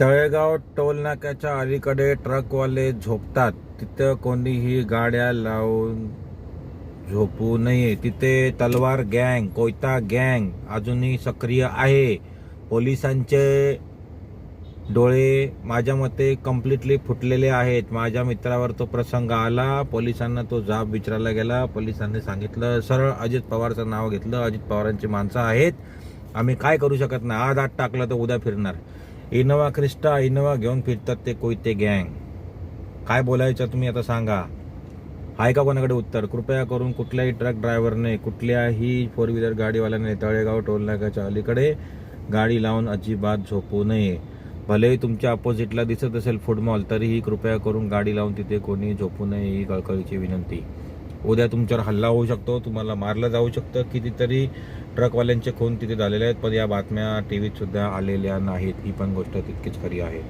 Talegaon toll नाक्याच्या अलीकडे ट्रकवाले झोपतात. तिथं कोणीही गाड्या लावून झोपू नये. तिथे तलवार गँग कोयता गँग अजूनही सक्रिय आहे. पोलिसांचे डोळे माझ्या मते कम्प्लिटली फुटलेले आहेत. माझ्या मित्रावर तो प्रसंग आला. पोलिसांना तो जाब विचारायला गेला. पोलिसांनी सांगितलं सरळ अजित पवारचं नाव घेतलं. अजित पवारांची माणसं आहेत. आम्ही काय करू शकत नाही. आज आत टाकलं तर उद्या फिरणार. इनोवा क्रिस्टा इनोवा घेऊन फिरतात ते कोयते गँग. काय बोलायचं तुम्ही आता सांगा. आहे का कोणाकडे उत्तर? कृपया करून कुठल्याही ट्रक ड्रायव्हरने कुठल्याही फोर व्हीलर गाडीवाल्याने तळेगाव टोलनाक्याच्या अलीकडे गाडी लावून अजिबात झोपू नये. भलेही तुमच्या अपोजिटला दिसत असेल फूड मॉल तरीही कृपया करून गाडी लावून तिथे कोणी झोपू नये ही कळकळीची विनंती. उद्या तुमच्यावर हल्ला होऊ शकतो तुम्हाला मारलं जाऊ शकतं. कितीतरी ट्रकवाल्यांचे खून तिथे झालेले आहेत पण या बातम्या टी व्हीत सुद्धा आलेल्या नाहीत. ही पण गोष्ट तितकीच खरी आहे.